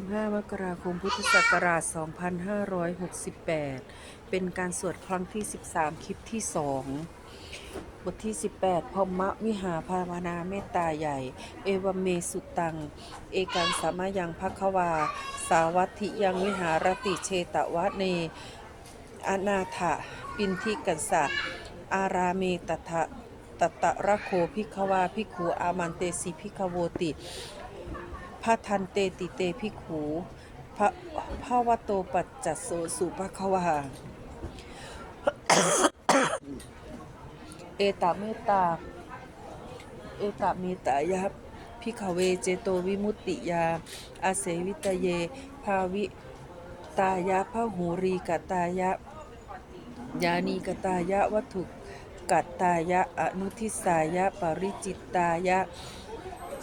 15 มกราคม พุทธศักราช 2568 เป็นการสวดครั้งที่ 13 คลิปที่ 2 บทที่ 18พรหมวิหาภาวนาเมตตาใหญ่ เอวเมสุตัง เอกังสามายังภควา สาวัตถิยังวิหารติเชตวะเน อนาถะปินทิกัสสะ อาราเมตถะตตะระโคภิกขวาภิกขูอามันเตสิภิกขโวติ พระทันเตติเตภิขูพระภาวโตปัจจัสโสสุภควาเอตเมตตา เอตเมตตายะพิขเวเจโตวิมุตติยา อาเสวิตเย ภาวิตายะพระหูรีกตายะ ยานีกตายะวัตถุกัตตายะ อนุทิสายะ ปริจิตตายะ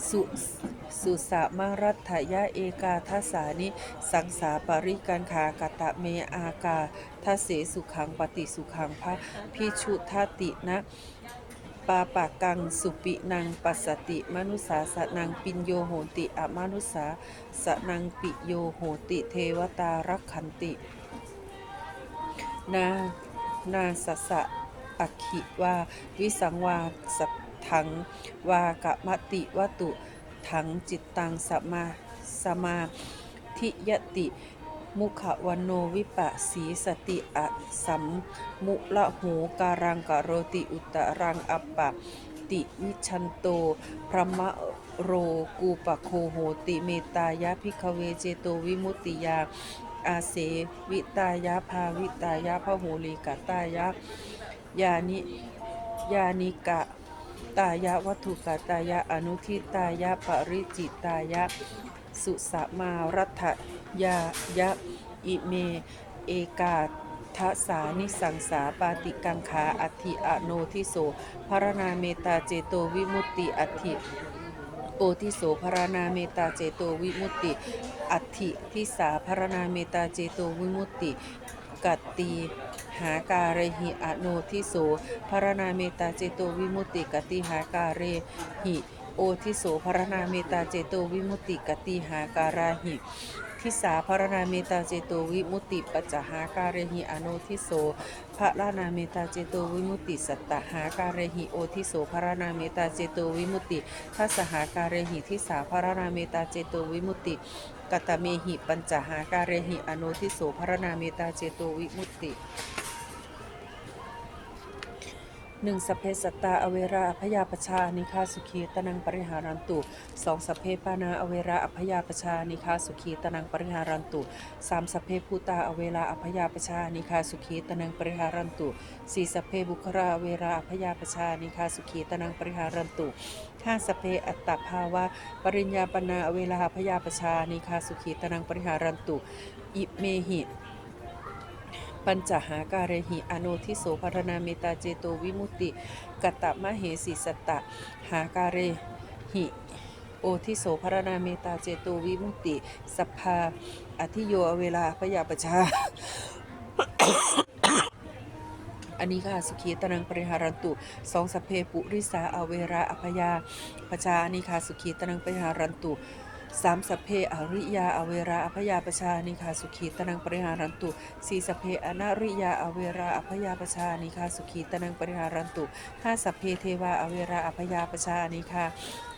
สุ สุสะมรัตยะเอกาทัสานิ สังสาปริกันขากตะเมอากาทัเสสุขังปฏิสุขังพระพิชุทตินะปาปากังสุปินังปัสสติมนุสาสนังปิญโยโหติอมนุสาสนังปิโยโหติเทวตารักขันติ นานาสสะอักขิวาวิสังวาสัทถังวากะมติวตุ ถังจิตตังสมาสมาทิยติ มุขวันโนวิปัสสีสติอะสัมมุละโหการังกะโรติอุตรังอัปปะติวิชันโต พระมะโรกูปะโคโหติเมตายะพิกเวเจโตวิมุตติยา อาเสวิตายะภาวิตายะพะโหลีกตายะ ยานิ ยานิกะ ตายะวัตถุกะตายะอนุทิตายะปริจิตายะ สุสมารัฐยายะอิเม เอกาทัสานิสังสาปาติกังขาอัติอโนทิโสพารณาเมตาเจโตวิมุตติอัติโอทิโสพารณาเมตาเจโตวิมุตติ อัติทิสาพารณาเมตาเจโตวิมุตติ กัตติ หาการะหิอโนทิโสพารณาเมตาเจโตวิมุตติกติหาการเรหิโอทิโสพารณาเมตาเจโตวิมุตติกติหาการาหิทิสาพารณาเมตาเจโตวิมุตติปัจจหาการะหิอโนทิโสพารณาเมตาเจโตวิมุตติสัตตหาการะหิโอทิโสพารณาเมตาเจโตวิมุตติทัสหาการะหิทิสาพารณาเมตาเจโตวิมุตติกตเมหิปัญจหาการะหิอโนทิโสพารณาเมตาเจโตวิมุตติ หนึ่งสพเพสัตตาอเวราอพยาปชานิคาสุขีตนังปริหารันตุสองสพเพปานาอเวราอพยาปชานิคาสุขีตนังปริหารันตุสามสพเพภูตาอเวราอพยาปชานิคาสุขีตนังปริหารันตุสี่สพเพบุคราอเวราอพยาปชานิคาสุขีตนังปริหารันตุห้าสพเพอัตตภาวะ ปริญญาปนาอเวราอพยาปชานิคาสุขีตนังปริหารันตุอิเมหิ ปัญจหาการหิอโนทิโสภารนาเมตาเจโตวิมุตติกตตมเหสีสตตะหาการหิโอทิโสภารนาเมตาเจโตวิมุตติสัพพาอธิโยอเวลาพยาปชาอันนี้ค่ะสุขีตนังปริหารันตุสองสเพปุริสาอเวราอภยาปชาอันนี้ค่ะสุขีตนังปริหารันตุ สามสพเพอริยาอเวราอภยาปชานิคาสุขีตนังปริหารันตุสี่สพเพอนาริยาอเวราอภยาปชานิคาสุขีตนังปริหารันตุห้าสพเพเทวาอเวราอภยาปชานิคา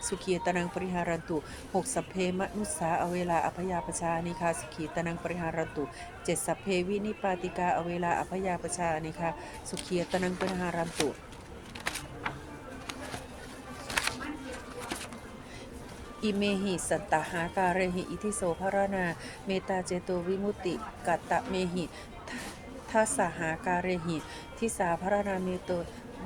สุขีตนังปริหารันตุหกสพเพมนุสสาอเวราอภยาปชานิคาสุขีตนังปริหารันตุเจ็ดสพเพวินิปาติกาอเวราอภยาปชานิคาสุขีตนังปริหารันตุ อิเมหิสัตตหาการหิอิทิโสภรณา เมตาเจโตวิมุติกัตตะเมหิทัสหาการหิทิสาภรณาเมโต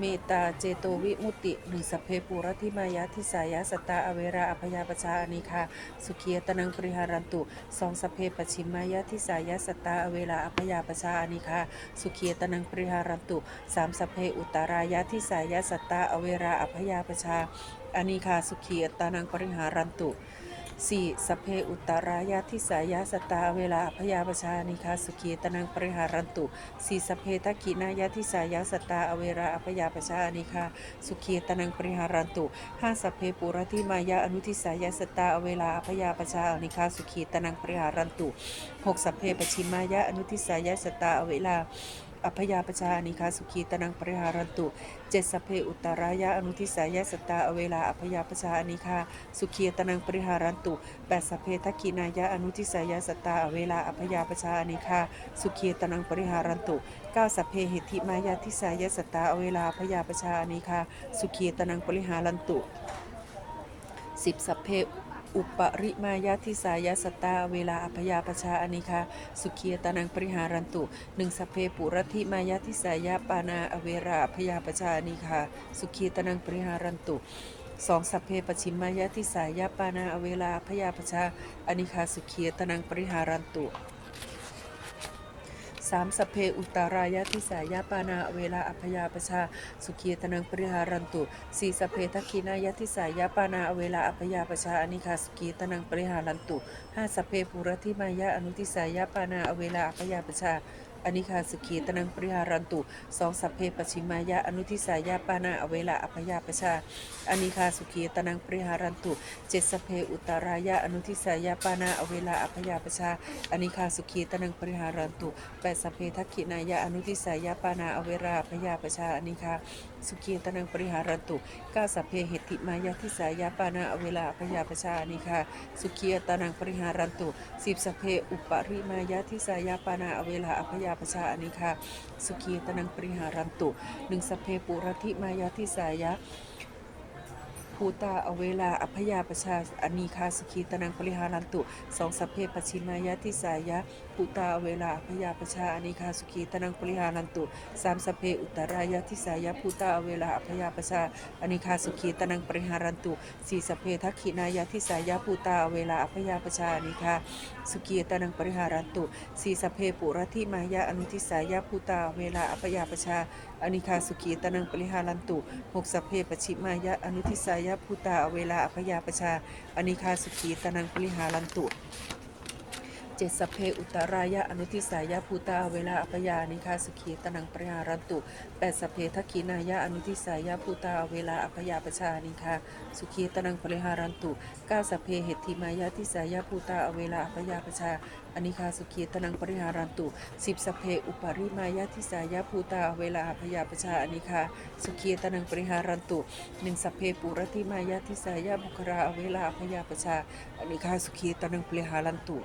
เมตาเจโตวิมุติหนึ่งสัพเพปุรติมายะทิสายะสตตาอเวราอภยาปชาอนิคาสุขียตนังปริหารันตุสองสัพเพปชิมายะทิสายะสตตาอเวราอภยาปชาอนิคาสุขียตนังปริหารันตุสามสัพเพอุตารายะทิสายะสตตาอเวราอภยาปชา อานิคาสุขีอัตานังปริหารันตุสี่สเพอุตตรายาทิสายาสตาเวลาพยาปชานิคาสุขีตนังปริหารันตุสี่สเพทักขินายาทิสายาสตาเวราอพยาปชานิคาสุขีตนังปริหารันตุห้าสเพปุรติมายาอนุทิสายาสตาเวลาอพยาปชานิคาสุขีตนังปริหารันตุหกสเพปชิมายาอนุทิสายาสตาเวลา อพยาปชาอนิคาสุขีตนังปริหารันตุ เจสเพอุตรายะอนุทิสายะสตาอเวลาอภยาปชาอนิคาสุขีตนังปริหารันตุแปดสเพทักขินายะอนุทิสายะสตาอเวลาอภยาปชาอนิคาสุขีตนังปริหารันตุเก้าสพเพหิทธิมายาทิสายะสตาอเวลาอภยาปชาอนิคาสุขีตนังปริหารันตุสิบสเพ อุปริมายาทิสายาสตาเวลาอภยาปชาอนิคาสุขียตนังปริหารันตุหนึ่งสเพปุรธิมายาทิสายาปานาอเวราอภยาปชาอนิคาสุขีตนังปริหารันตุสองสัพเพปชิมมายาทิสายาปานาอเวลาพยาปชาอนิคาสุขีตนังปริหารันตุ สามสเพอุตตารายะทิสายาปานาเวลาอพยาปชาสุขีตนังปริหารันตุสี่สเพทักขินายะทิสายาปานาเวลาอพยาปชาอนิคาสุขีตนังปริหารันตุห้าสัพเพปุรธิมายะอนุทิสายาปานาเวลาอพยาปชา อนิคาสกีตนังปริหารันตุสองสัพเพปชิมายะอนุทิสายาปานาอเวลาอภยาปชาอนิคาสุขีตนังปริหารันตุเจ็ดสัพเพอุตตารายะอนุทิสายาปานาอเวลาอภยาปชาอนิคาสุขีตนังปริหารันตุแปดสัพเพทักขินายะอนุทิสายาปานาอเวลาอภยาปชาอนิคาสุขีตนังปริหารันตุเก้าสัพเพเหติมายะทิสายาปานาอเวลาอภยาปชาอนิคาสุขีตนังปริหารันตุสิบสัพเพอุปริมายะทิสายาปานาอเวลาอภยาปชาอนิคาสุขีตนังปริหารันตุหนึ่งสเพปุรธิมายาทิสายะภูตาอเวลาอภยาปชาอนีคาสุขีตนังปริหารันตุสองสเพปชิมายาทิสายะ ภูตาเวลาอภยาปชาอนีคาสุขีตนังปริหารันตุสามสเพอุตตรายะทิสายะภูตาเวลาอภยาปชาอนีคาสุขีตนังปริหารันตุสี่สเพทักขินายะทิสายะภูตาเวลาอภยาปชาอนีคาสุขีตนังปริหารันตุสี่สเพปุรธิมายะอนุทิสายาภูตาเวลาอปยาปชาอนิคาสุขีตนังปริหารันตุหกสเพปชิมายะอนุทิสายาภูตาเวลาอปยาปชาอนิคาสุขีตนังปริหารันตุ เจ็ดสพเพอุตตรายะอนุทิสายาภูตาเวลาอปยานิคาสุขีตนังปริหารันตุแปดสพเพทักขีนายะอนุทิสายาภูตาเวลาอปยาปชานิคาสุขีตนังปริหารันตุเก้าสพเพเหติมายะทิสายาภูตาเวลาอปยาปชาอนิคาสุขีตนังปริหารันตุสิบสพเพอุปาริมายาทิสายาภูตาเวลาพยาปชาอนิคาสุขีตนังปริหารันตุหนึ่งสพเพปุรติมายาทิสายาบุคราเวลาพยาปชาอนิคาสุขีตนังปริหารันตุ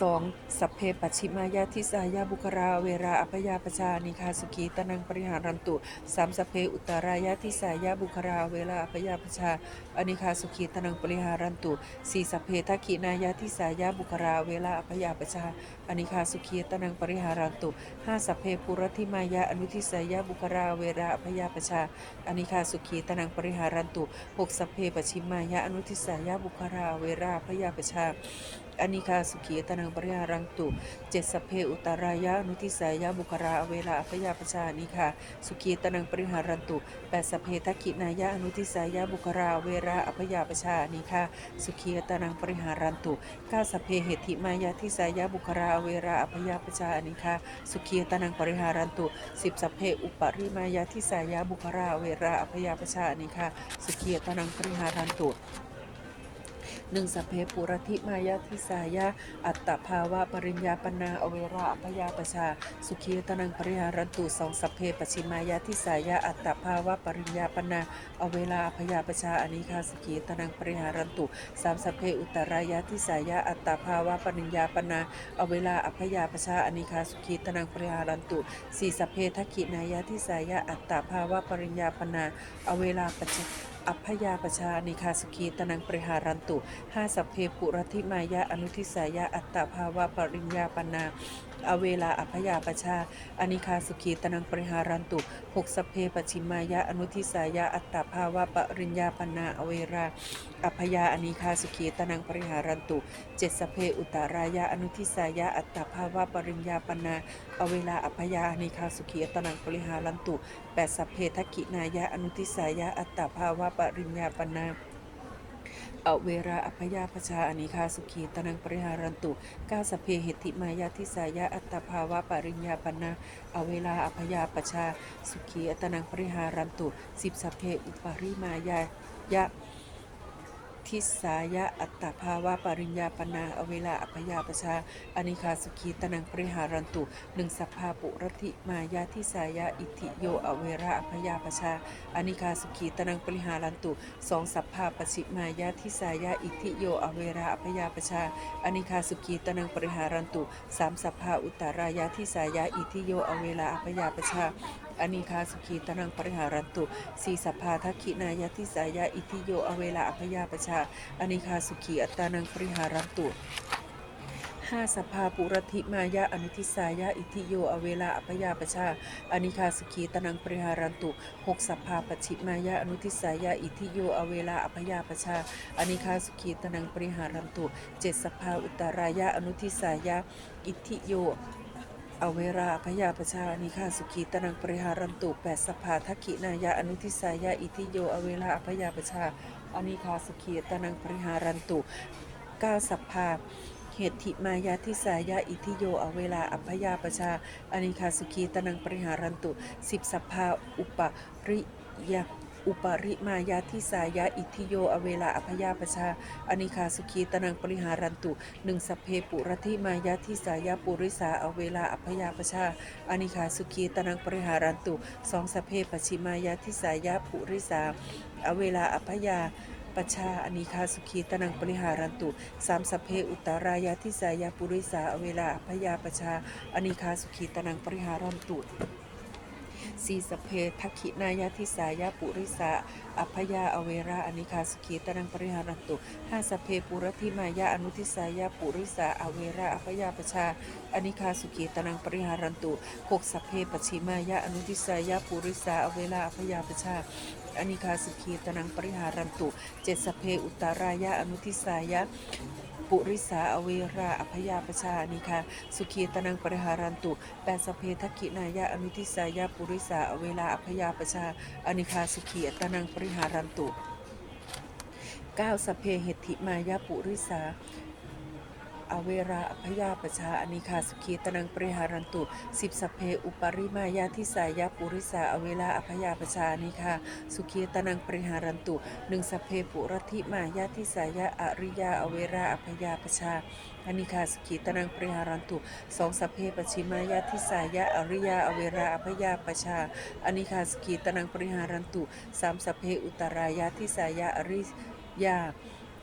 สองสัพเพปัชิมายาทิสายาบุคราเวราอภยาปชานิคาสุขีตนังปริหารันตุสามสัพเพอุตรายาทิสายาบุคราเวลาอภยาปชาอนิคาสุขีตนังปริหารันตุสี่สัพเพทักขินายาทิสายาบุคราเวลาอภยาปชาอนิคาสุขีตนังปริหารันตุห้าสัพเพปุรธิมายาอนุทิสายาบุคราเวราอภยาปชาอนิคาสุขีตนังปริหารันตุหกสัพเพปชิมายาอนุทิสายาบุคราเวราอภยาปชาอนิคาสุขีตนังปริหารังตุเจ็ดสพเพอุตารายะนุทิสายะบุคราเวลาอภยาปชานิคาสุขีตนังปริหารันตุแปดสพเพทักขินายะอนุทิสายะบุคราเวราอภยาปชานิคาสุขีตนังปริหารันตุเก้าสพเพเหติมายะทิสายะบุคราเวราอภยาปชานิคาสุขีตนังปริหารันตุสิบสพเพอุปริมายะทิสายะบุคราเวราอภยาปชานิคาสุขีตนังปริหารันตุ หนึ่งสัพเพปุรธิมายาทิสายาอัตตภาวะปริญญาปนาอเวราอภยาปชา สุขีตนังปริหารันตุสองสัพเพปชิมายาทิสายาอัตตภาวะปริญญาปนาอเวลาอภยาปชาอนิคาสุขีตนังปริหารันตุสามสัพเพอุตรายาทิสายาอัตตภาวะปริญญาปนาอเวลาอภยาปชาอนิคาสุขีตนังปริหารันตุสี่สัพเพทักขินายาทิสายาอัตตภาวะปริญญาปนาอเวลาปชา อัพยาปชานิคาสุขีตนังปริหารันตุห้าสัพเพปุรธิมายะอนุทิสายะอัตตาภาวะปริญญาปนา อเวลาอัพยาปชาอนิคาสุขีตนังปริหารันตุหกสเพปชิมายะอนุทิสายะอัตตภาวะปริญญาปนาอเวรา อัพยาอนิคาสุขีตนังปริหารันตุเจ็ดสเพอุตารายะอนุทิสายะอัตตภาวะปริญญาปนาอเวลาอัพยาอนิคาสุขีตนังปริหารันตุแปดสเพทักขินายะอนุทิสายะอัตตภาวะปริญญาปนา อเวราอภยาปชาอนิคาสุขีตนังปริหารันตุกาสพเพเหติมายาทิสายะอัตตภาวะปริญญาปนาอเวลาอภยาปชาสุขีอัตนังปริหารันตุสิบสพเพอุปริมายายะ ทิสายะอัตตภาวะปริญญาปนาอเวลาอัพยาปชาอนิคาสุขีตนังปริหารันตุหนึ่งสัพพาปุรติมายาทิสายะอิทิโยอเวราอัพยาปชาอนิคาสุขีตนังปริหารันตุสองสัพพาปชิมายาทิสายะอิทิโยอเวราอัพยาปชาอนิคาสุขีตนังปริหารันตุสามสัพพาอุตตารายาทิสายะอิทิโยอเวลาอัพยาปชาอนิคาสุขีตนังปริหารันตุสีสัพพาทักขินายาทิสายะอิทิโยอเวลาอัพยาปชาอนิคาสุขีอัตานังปริหารันตุห้าสภาปุรธิมายะอนุทิสายะอิทิโยอเวลาอัพยาปชาอนิคาสุขีตนังปริหารันตุหกสภาปชิมายะอนุทิสายะอิทิโยอเวลาอัพยาปชาอนิคาสุขีตนังปริหารันตุเจ็ดสภาอุตตารายะอนุทิสายะอิทิโย อเวราพยาปชานิคาสุขีตนังปริหารันตุแปดสภาทักขินายะอนุทิสายะอิทิโยอเวลาพยาปชาอนิคาสุขีตนังปริหารันตุเก้าสภาเหตุถิมายาทิสายะอิทิโยอเวลาอัพยาปชาอนิคาสุขีตนังปริหารันตุสิบสภาอุปริยา อุปริมายาทิสายะอิทิโย อเวลาอัพยาปชาอนิคาสุขีตนังปริหารันตุหนึ่งสัพเพปุรธิมายาทิสายาปุริสาอเวลาอัพยาปชาอนิคาสุขีตนังปริหารันตุสองสัพเพปชิมายาทิสายาปุริสาอเวลาอัพยาปชาอนิคาสุขีตนังปริหารันตุสามสเพอุตารายาทิสายาปุริสาอเวลาอพยาปชาอนิคาสุขีตนังปริหารันตุ สีสเพทักขินายาทิสายาปุริสาอัพยาอเวราอนิคาสุขีตนังปริหารันตุห้าสเพปุรธิมายาอนุทิสายาปุริสาอเวราอัพยาปชาอนิคาสุขีตนังปริหารันตุหกสเพปชิมายาอนุทิสายาปุริสาอเวราอัพยาปชาอนิคาสุขีตนังปริหารันตุเจ็ดสเพอุตตารายาอนุทิสายา ปุริสาอเวราอพยาปชานิคาสุขีตนังปริหารันตุแปดสเพทักขินายะอนุทิสายาปุริสาอเวลาอพยาปชาอนิคาสุขีตนังปริหารันตุเก้าสพเพเหติมายาปุริสา อเวราอพยาปชาอนิคาสุขีตนังปริหารันตุสิบสเพอุปริมายาทิสายาปุริสาอเวลาอพยาปชาอนิคาสุขีตนังปริหารันตุหนึ่งสเพปุรธิมายาทิสายาอริยาอเวราอพยาปชาอนิคาสกิตนังปริหารันตุสองสเพปชิมายาทิสายะอริยาอเวราอภยาปชาอนิคาสกิตนังปริหารันตุสามสเพอุตรายาทิสายะอริยา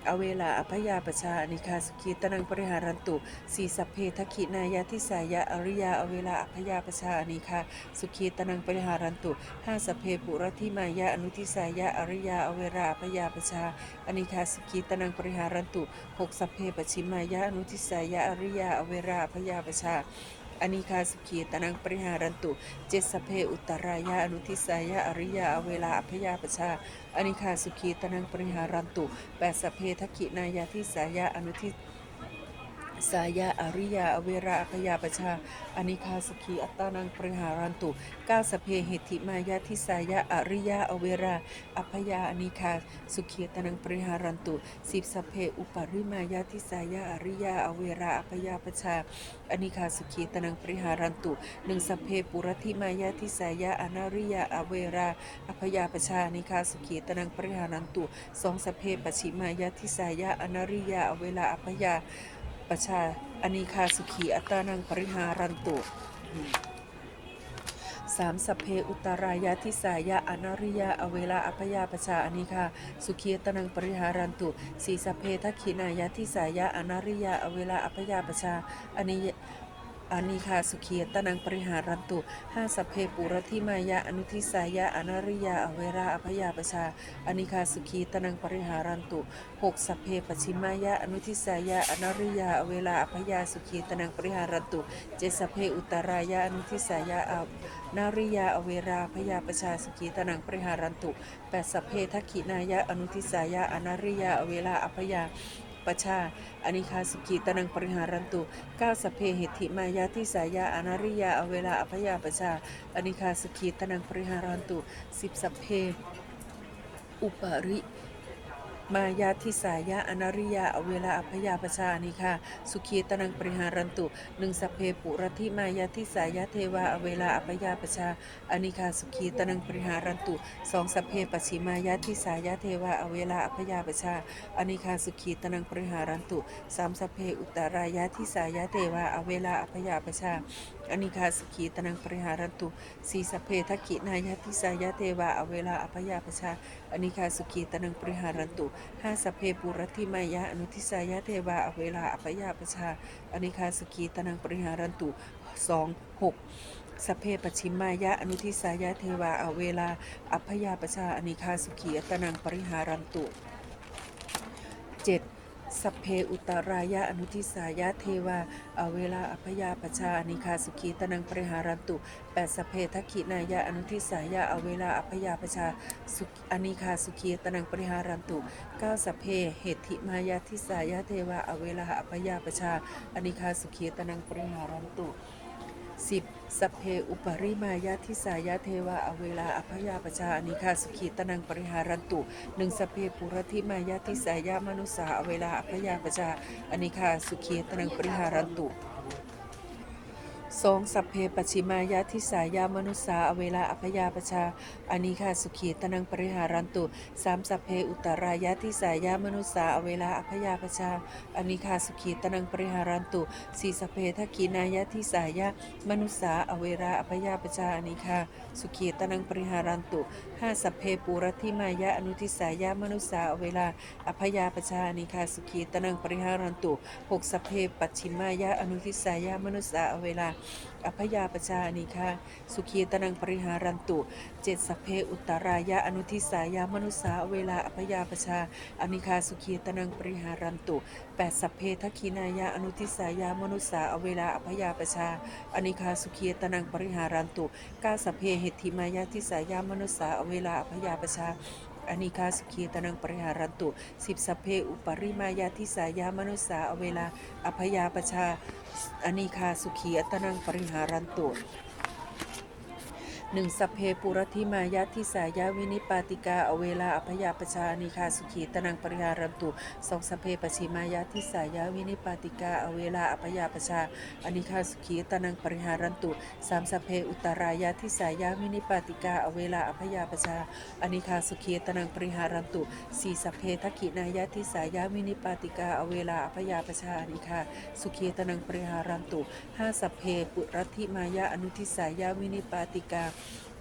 อเวลาอภยาปชาอนิคาสกิตนังปริหารันตุสี่สัพเพทักขินายาทิสายะอริยาอเวลาอภยาปชาอนิคาสุขีตนังปริหารันตุห้าสัพเพปุรธิมายาอนุทิสายะอริยาอเวราอภยาปชาอนิคาสกิตนังปริหารันตุหกสัพเพปชิมายะอนุทิสายะอริยาอเวราพยาปชา อนิคาสุขีตนังปริหารันตุ เจสเพอุตรายาอนุทิสายาอริยาเวลาพยาปชาอนิคาสุขีตนังปริหารันตุแปดสเพทักขินายาทิสายาอนุทิ สายะอริยาอเวราพยาปชาอนิคาสกีอัตตานังปริหารันตุเก้าสเพเหติมายาทิสายะอริยาอเวราอภยาอนิคาสุขีตนังปริหารันตุสิบสเพอุปาริมายาทิสายะอริยาอเวราอภยาปชาอนิคาสุขีตนังปริหารันตุหนึ่งสเพปุรธิมายาทิสายะอนาริยาอเวราอภยาปชาอนิคาสุขีตนังปริหารันตุสองสเพปชิมายาทิสายะอนาริยาอเวราอภยา ประชาอนิคาสุขีอัตานังปริหารันตุสามสัพเพอุตรายาทิสายะอนาริยาอเวลาอภยาประชาอนิคาสุขีอัตานังปริหารันตุสีสัพเพทักขินายาทิสายะอนาริยาอเวลาอภยาประชาอนิ อานิคาสุขีตนังปริหารันตุห้าสัพเพปุรธิมายะอนุทิสายะอนาริยาอเวราอภยาปชาอนิคาสุขีตนังปริหารันตุหกสัพเพปชิมายะอนุทิสายะอนาริยาอเวลาอภยาสุขีตนังปริหารันตุเจสัพเพอุตรายะอนุทิสายะอนาริยาอเวราพยาปชาสุขีตนังปริหารันตุแปดสัพเพทักขินายะอนุทิสายะอนาริยาอเวลาอภยา ปชาอนิคาสุกิตนังปริหารันตุเก้าสพเพหิติมายาทิสายาอนาริยาอเวลาอภยาปชาอนิคาสุขีตนังปริหารันตุสิบสเพอุปริ มายาทิสายะอนาริยาอเวลาอภยาปชานิคาสุขีตนังปริหารันตุหนึ่งสเพปุรธิมายาทิสายะเทวาอเวลาอภยาปชาอนิคาสุขีตนังปริหารันตุสองสเพปชิมายาทิสายะเทวาอเวลาอภยาปชาอนิคาสุขีตนังปริหารันตุสามสเพอุตตรายาทิสายะเทวาอเวลาอภยาปชา อนิคาสุขีตนังปริหารันตุสีสพเพทักขินายาทิสายะเทวาอเวลาอภยาปชาอนิคาสุขีตนังปริหารันตุห้าสพเพปุรธิมายะอนุทิสายะเทวาอเวลาอปยาปชาอนิคาสกีตนังปริหารันตุสองหกสพเพปชิมมายะอนุทิสายะเทวาอเวลาอพยาปชาอนิคาสุขีตนังปริหารันตุเจ็ด สัพเพอุตรายะอนุทิสายะเทวาอเวลาอพยาปชาอนิคาสุขีตนังปริหารันตุแปดสัพเพทักขินายะอนุทิสายะอเวลาอพยาปชาสุขอนิคาสุขีตนังปริหารันตุเก้าสัพเพเหติมายาทิสายาเทวาอเวลาอภยาปชาอนิคาสุขีตนังปริหารันตุสิบ สัพเพอุปริมายาทิสายาเทวาอเวลาอภยาปชาอนิคาสุขีตนังปริหารันตุหนึ่งสัพเพปุรธิมายาทิสายามนุสาอเวลาอภยาปชาอนิคาสุขีตนังปริหารันตุ สองสัพเพปชิมายาทิสายามนุษาอเวลาอภยาปชาอานิคาสุขีตนังปริหารันตุสามสัพเพอุตรายาทิสายามนุษาอเวลาอภยาปชาอานิคาสุขีตนังปริหารันตุสี่สัพเพทักขีนายาทิสายามนุษาอเวลาอภยาปชาอานิคาสุขีตนังปริหารันตุ ห้าสัพเพปูรธิมายะอนุทิสายามนุสาเวลา อภยาปชาอานิคาสุขีตนังปริหารันตุหกสัพเพปัจฉิมายะอนุทิสายามนุสาเวลา อภยาปชานิคาสุขีตนังปริหารันตุเจ็ดสพเพอุตตรายะอนุทิสายามนุสาเวลาอภยาปชาอนิคาสุขีตนังปริหารันตุ แปดสพเพทักขีนายะอนุทิสายามนุสาเวลาอภยาประชา อนิคาสุขีตนังปริหารันตุเก้าสพเพเหติมายะทิสายามนุสาเวลาอภยาประชาอนิคาสุขีตนังปริหารันตุสิบสพเพอุปริมายาทิสายามนุสาเวลาอภยาปชาอนิคาสุขีอัตนังปริหารันตุ หนึ่งสัพเพปุรธิมายาทิสายาวินิปาติกาอเวลาอภยาปชาอนิคาสุขีตนังปริหารันตุสองสัพเพปชิมายาทิสายาวินิปาติกาอเวลาอภยาปชาอนิคาสุขีตนังปริหารันตุสามสัพเพอุตรายาทิสายาวินิปาติกาอเวลาอภยาปชาอนิคาสุขีตนังปริหารันตุสี่สัพเพทักขินายาทิสายาวินิปาติกาอเวลาอภยาปชาอนิคาสุขีตนังปริหารันตุห้าสัพเพปุรัติมายาอนุทิสายาวินิปาติกา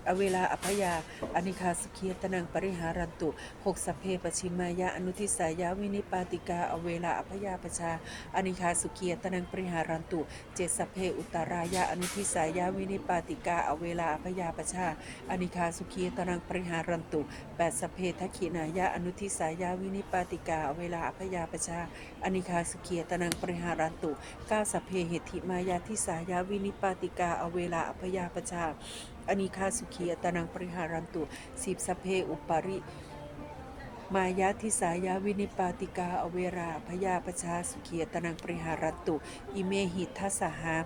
อเวลาอภยา อนิคาสุขีตนังปริหารันตุหกสเพปชิมายาอนุทิสายาวินิปาติกา อเวลาอภยาปชา อนิคาสุขีตนังปริหารันตุ เจ็ดสเพอุตตรายาอนุทิสายาวินิปาติกา อเวลาอภยาปชา อนิคาสุขีตนังปริหารันตุแปดสเพทักขินายาอนุทิสายาวินิปาติกา อเวลาอภยาปชา อนิคาสุขีตนังปริหารันตุเก้าสเพเหติมายาทิสายาวินิปาติกา อเวลาอภยาปชา อนิคาสุขีตนังปริหารันตุสิบสเพอุปาริมายาทิสายาวินิปาติกาอเวราพยาปชาสุขีตนังปริหารตุ อิเมหิทัสหา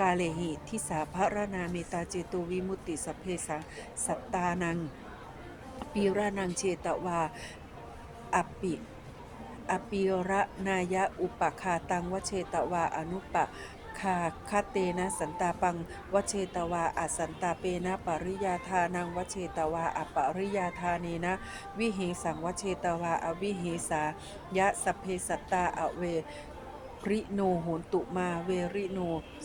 กาเลหิทิสาภรนาเมตาเจโตวิมุติสเพสังสัตตานังปีรานังเจตวาอปิอปิระนายะอุปคาตังวเชตวาอนุปะ คาคาเตนะสันตาปังวเชตวาอสันตาเปนะปริยาทานังวเชตวาอปริยาทาเนนะวิหิสังวเชตวาอวิหิสายะสเพสัตตาอเวริโนโหนตุมาเวริโน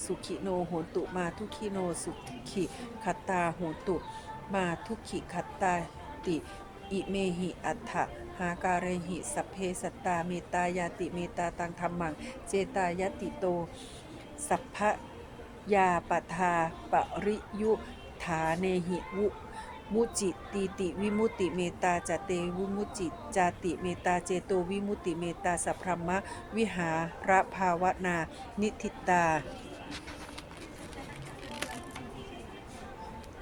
สุขิโนโหนตุมาทุขิโนสุขิขัตตาโหนตุมาทุขิขัตตาติอิเมหิอัฏฐะหาการหิสัพเพสัตตาเมตายาติเมตาตังธรรมัง เจตายติโต สัพพยาปทาปริยุฐาเนหิวุมุจิตีติวิมุติเมตาจเตวิมุจิจาติเมตาเจโตวิมุติเมตาสัพพมะวิหาระภาวนา นิทิตา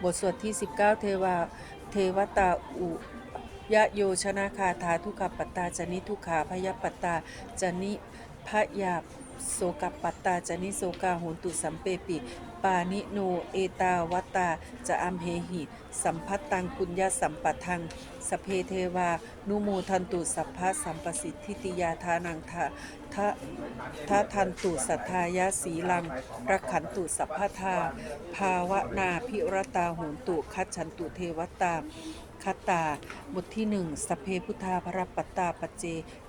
บทสวดที่ 19 เทวาเทวตาอุยะโยชนะคาถาทุกขปตาจนิทุกขาพยปัตตาจนิพยา โสกปัตตาจนิโสกาโหนตุสัมเปปิ ปานิโนเอตาวตาจะอัมเหหิ สัมพัตตังปุญญาสัมปทัง สเพเทวา นุโมทันตุสัพพะสัมปสิทธิติยาทานังทะทะทะทันตุสัทธายาสีลังรักขันตุสัพพทา ภาวนาพิรตาโหนตุคัจฉันตุเทวตา คตา บทที่หนึ่งสพเพพุทธาพระปัตตาปเจ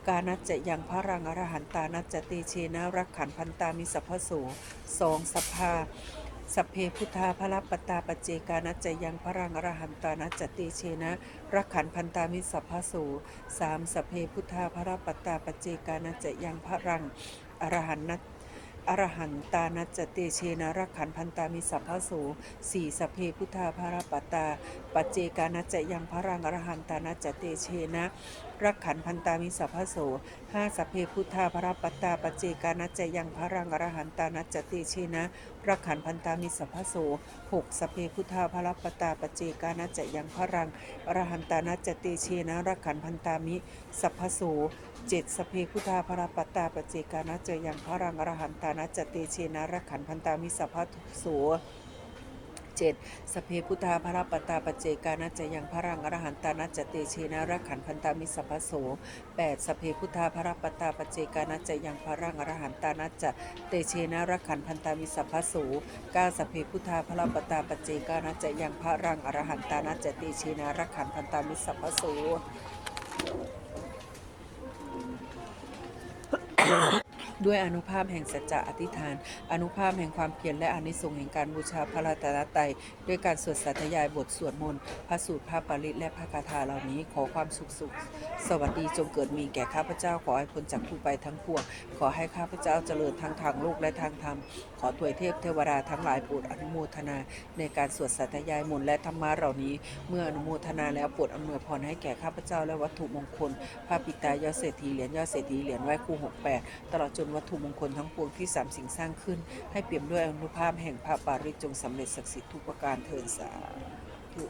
กานัจจะยังพระรังอรหันตานัจจะเตเชนะรักขันพันตามิสัพพโสสองสภาสพเพพุทธาพระปัตตาปเจกานัจจะยังพระรังอรหันตานัจเตเชนะรักขันพันตามิสัพพโสสามสพเพพุทธาพระปัตตาปเจกานัจจะยังพระรังอรหันนั อรหันตานัจเตเชนะรักขันพันตามิสัพพโสสี่สพเพพุทธาพรปตา ปัจเจกานัจยังพระรังอรหันตานัจเตเชนะรักขันพันตามิสัพพโสห้าสัพเพพุทธาพระปัตตาปจเจกานัจจยังพระรังอรหันตานัจจะเตเชนะรักขันพันตามิสัพพโสหกสัพเพพุทธาพระปัตตาปจเจกานัจจยังพระรังอรหันตานัจจะเตเชนะรักขันพันตามิสัพพโสเจ็ดสเพพุทธาพระปัตตาปจเจกานัจจยังพระรังอรหันตานัจจะเตเชนะรักขันพันตามิสัพพโส เจ็ดสเพพุทธาพระปตาปเจกานัจจะยังพระรังอรหันตานัจเตเชนะรักขันพันตามิสัพโสแปดสเพพุทธาพระปตาปเจกานัจจะยังพระรังอรหันตานัจเตเชนะรักขันพันตามิสัพโสเก้าสเพพุทธาพระปตาปเจกานัจจะยังพระรังอรหันตานัจเตเชนะรักขันพันตามิสัพโส ด้วยอนุภาพแห่งสัจจะอธิษฐาน อนุภาพแห่งความเพียรและอนิสงส์แห่งการบูชาพระรัตนตรัยด้วยการสวดสาธยายบทสวดมนต์พระสูตรพระปริตและพระคาถาเหล่านี้ขอความสุขสุข สวัสดีจงเกิดมีแก่ข้าพเจ้าขอให้พ้นจากทุกไปทั้งปวงขอให้ข้าพเจ้าเจริญทั้งทางโลกและทางธรรม ขอถวยเทพเทวดาทั้งหลายโปรดอนุโมทนา ในการสวดสาธยายมนต์และธรรมะเหล่านี้ เมื่ออนุโมทนาแล้วโปรดอำนวยพรให้แก่ข้าพเจ้าและวัตถุมงคลพระปิตายอดเศรษฐีเหรียญยอดเศรษฐีเหรียญไหว้ครูหกแปดตลอดจนวัตถุมงคลทั้งปวงที่สามสิ่งสร้างขึ้น ให้เปี่ยมด้วยอนุภาพแห่งพระปาริจงสำเร็จศักดิ์สิทธิ์ทุกประการเทินสาธุ